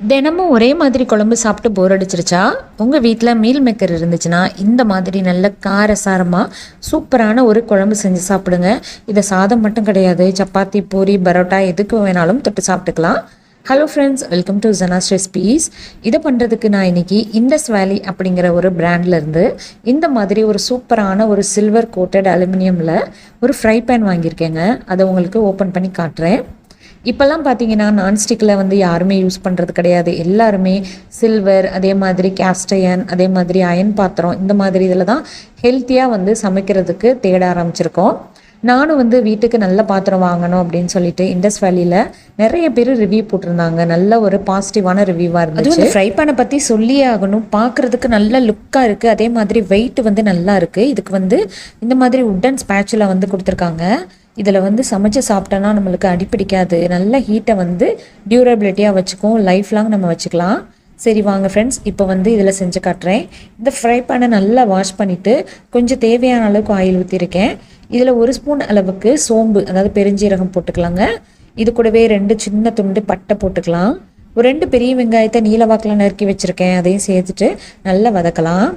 தினமும் ஒரே மாதிரி குழம்பு சாப்பிட்டு போர் அடிச்சிருச்சா? உங்கள் வீட்டில் மீல் மேக்கர் இருந்துச்சுன்னா இந்த மாதிரி நல்ல காரசாரமாக சூப்பரான ஒரு குழம்பு செஞ்சு சாப்பிடுங்க. இதை சாதம் மட்டும் கிடையாது சப்பாத்தி பூரி பரோட்டா எதுக்கு வேணாலும் தொட்டு சாப்பிட்டுக்கலாம். Hello friends welcome to Jana's recipes இதை பண்ணுறதுக்கு நான் இன்னைக்கு இண்டஸ் வேலி அப்படிங்கிற ஒரு பிராண்ட்லேருந்து இந்த மாதிரி ஒரு சூப்பரான ஒரு சில்வர் கோட்டட் அலுமினியமில் ஒரு ஃப்ரை பேன் வாங்கியிருக்கேங்க. அதை உங்களுக்கு ஓப்பன் பண்ணி காட்டுறேன். இப்போல்லாம் பார்த்தீங்கன்னா நான்ஸ்டிக்கில் வந்து யாருமே யூஸ் பண்ணுறது கிடையாது. எல்லாருமே சில்வர் அதே மாதிரி கேஸ்டயன் அதே மாதிரி அயன் பாத்திரம் இந்த மாதிரி இதில் தான் ஹெல்த்தியாக வந்து சமைக்கிறதுக்கு தேட ஆரம்பிச்சிருக்கோம். நானும் வந்து வீட்டுக்கு நல்ல பாத்திரம் வாங்கணும் அப்படின்னு சொல்லிட்டு இண்டஸ் வேலியில் நிறைய பேர் ரிவ்யூ போட்டிருந்தாங்க. நல்ல ஒரு பாசிட்டிவான ரிவ்யூவாக இருந்துச்சு. அதுவும் ஃப்ரை பேனை பற்றி சொல்லியே ஆகணும். பார்க்குறதுக்கு நல்ல லுக்காக இருக்குது அதே மாதிரி வெயிட் வந்து நல்லா இருக்குது இதுக்கு வந்து இந்த மாதிரி உட்டன் ஸ்பேட்சில் வந்து கொடுத்துருக்காங்க. இதில் வந்து சமைச்சு சாப்பிட்டோன்னா நம்மளுக்கு அடிப்பிடிக்காது நல்ல ஹீட்டை வந்து டியூரபிலிட்டியாக வச்சுக்கும். லைஃப் லாங் நம்ம வச்சுக்கலாம். சரி வாங்க ஃப்ரெண்ட்ஸ் இப்போ வந்து இதில் செஞ்சு காட்டுறேன். இந்த ஃப்ரை பேனை நல்லா வாஷ் பண்ணிவிட்டு கொஞ்சம் தேவையான அளவுக்கு ஆயில் ஊற்றிருக்கேன் இதில் ஒரு ஸ்பூன் அளவுக்கு சோம்பு அதாவது பெருஞ்சீரகம் போட்டுக்கலாங்க. இது கூடவே ரெண்டு சின்ன துண்டு பட்டை போட்டுக்கலாம். ஒரு ரெண்டு பெரிய வெங்காயத்தை நீலவாக்கில் நறுக்கி வச்சுருக்கேன். அதையும் சேர்த்துட்டு நல்லா வதக்கலாம்.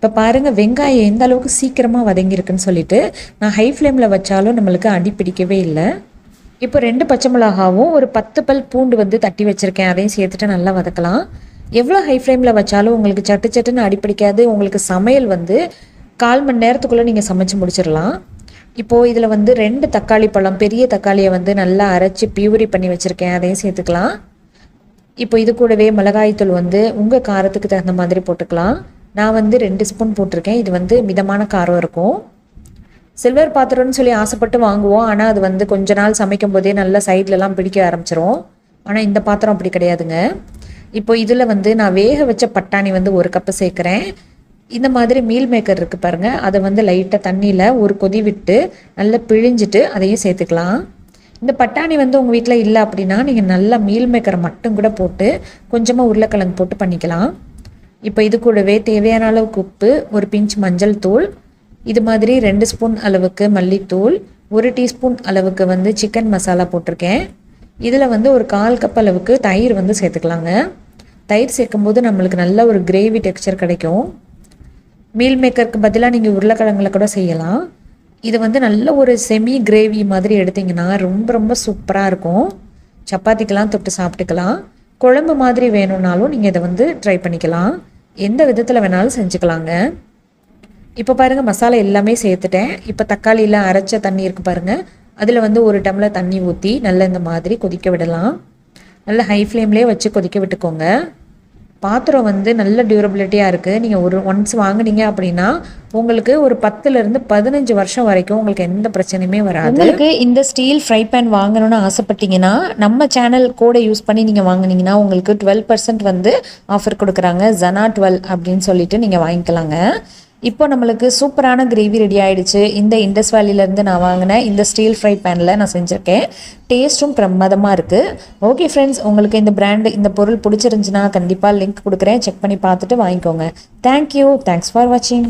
இப்போ பாருங்கள் வெங்காயம் எந்த அளவுக்கு சீக்கிரமாக வதங்கியிருக்குன்னு சொல்லிட்டு நான் ஹை ஃப்ளேமில் வச்சாலும் நம்மளுக்கு அடி பிடிக்கவே இல்லை. இப்போ ரெண்டு பச்சை மிளகாவும் ஒரு பத்து பல் பூண்டு வந்து தட்டி வச்சுருக்கேன். அதையும் சேர்த்துட்டு நல்லா வதக்கலாம். எவ்வளோ ஹை ஃப்ளேமில் வச்சாலும் உங்களுக்கு சட்டு சட்டுன்னு அடிப்பிடிக்காது உங்களுக்கு சமையல் வந்து கால் மணி நேரத்துக்குள்ளே நீங்கள் சமைச்சு முடிச்சிடலாம். இப்போது இதில் வந்து ரெண்டு தக்காளி பழம் பெரிய தக்காளியை வந்து நல்லா அரைச்சி பியூரி பண்ணி வச்சுருக்கேன். அதையும் சேர்த்துக்கலாம். இப்போ இது கூடவே மிளகாய்த்தூள் வந்து உங்கள் காரத்துக்கு தகுந்த மாதிரி போட்டுக்கலாம். நான் வந்து ரெண்டு ஸ்பூன் போட்டிருக்கேன். இது வந்து மிதமான காரம் இருக்கும். சில்வர் பாத்திரம்னு சொல்லி ஆசைப்பட்டு வாங்குவோம். ஆனால் அது வந்து கொஞ்ச நாள் சமைக்கும் போதே நல்ல சைட்லலாம் பிடிக்க ஆரம்பிச்சிரும். ஆனால் இந்த பாத்திரம் அப்படி கிடையாதுங்க. இப்போ இதில் வந்து நான் வேக வச்ச பட்டாணி வந்து ஒரு கப்பு சேர்க்குறேன். இந்த மாதிரி மீல் மேக்கர் இருக்குது பாருங்கள் அதை வந்து லைட்டாக தண்ணியில் ஒரு கொதி விட்டு நல்லா பிழிஞ்சிட்டு அதையும் சேர்த்துக்கலாம். இந்த பட்டாணி வந்து உங்கள் வீட்டில் இல்லை அப்படின்னா நீங்கள் நல்லா மீல் மேக்கரை மட்டும் கூட போட்டு கொஞ்சமாக உருளைக்கிழங்கு போட்டு பண்ணிக்கலாம். இப்போ இது கூடவே தேவையான அளவுக்கு உப்பு ஒரு பிஞ்ச் மஞ்சள் தூள் இது மாதிரி ரெண்டு ஸ்பூன் அளவுக்கு மல்லித்தூள் ஒரு டீஸ்பூன் அளவுக்கு வந்து சிக்கன் மசாலா போட்டிருக்கேன். இதில் வந்து ஒரு கால் கப் அளவுக்கு தயிர் வந்து சேர்த்துக்கலாங்க. தயிர் சேர்க்கும்போது நம்மளுக்கு நல்ல ஒரு கிரேவி டெக்ஸ்சர் கிடைக்கும். மீல் மேக்கருக்கு பதிலாக நீங்கள் உருளைக்கிழங்குல கூட செய்யலாம். இது வந்து நல்ல ஒரு செமி கிரேவி மாதிரி எடுத்திங்கன்னா ரொம்ப ரொம்ப சூப்பராக இருக்கும். சப்பாத்திக்கெலாம் தொட்டு சாப்பிட்டுக்கலாம். குழம்பு மாதிரி வேணும்னாலும் நீங்கள் இதை வந்து ட்ரை பண்ணிக்கலாம். எந்த விதத்தில் வேணாலும் செஞ்சுக்கலாங்க. இப்போ பாருங்கள் மசாலா எல்லாமே சேர்த்துட்டேன். இப்போ தக்காளியில் அரைச்ச தண்ணி இருக்குது பாருங்கள் அதில் வந்து ஒரு டம்ளர் தண்ணி ஊற்றி நல்லா இந்த மாதிரி கொதிக்க விடலாம். நல்ல ஹை ஃப்ளேம்லேயே வச்சு கொதிக்க விட்டுக்கோங்க. பாத்திரம் வந்து நல்ல டியூரபிலிட்டியாக இருக்குது நீங்கள் ஒரு ஒன்ஸ் வாங்குனீங்க அப்படின்னா உங்களுக்கு ஒரு பத்துலேருந்து பதினஞ்சு வருஷம் வரைக்கும் உங்களுக்கு எந்த பிரச்சனையுமே வராது. உங்களுக்கு இந்த ஸ்டீல் ஃப்ரை பேன் வாங்கணும்னு ஆசைப்பட்டீங்கன்னா நம்ம சேனல் கோடை யூஸ் பண்ணி நீங்கள் வாங்குனீங்கன்னா உங்களுக்கு டுவெல் பர்சன்ட் வந்து ஆஃபர் கொடுக்குறாங்க. ஜனா டுவெல் அப்படின்னு சொல்லிட்டு நீங்கள் வாங்கிக்கலாங்க. இப்போ நம்மளுக்கு சூப்பரான கிரேவி ரெடி ஆகிடுச்சு இந்த இண்டஸ் வேலியிலேருந்து நான் வாங்கினேன் இந்த ஸ்டீல் ஃப்ரை பேனில் நான் செஞ்சுருக்கேன். டேஸ்ட்டும் பிரமாதமாக இருக்குது ஓகே ஃப்ரெண்ட்ஸ் உங்களுக்கு இந்த பிராண்டு இந்த பொருள் பிடிச்சிருந்துச்சுன்னா கண்டிப்பாக லிங்க் கொடுக்குறேன். செக் பண்ணி பார்த்துட்டு வாங்கிக்கோங்க. தேங்க்யூ தேங்க்ஸ் ஃபார் வாட்சிங்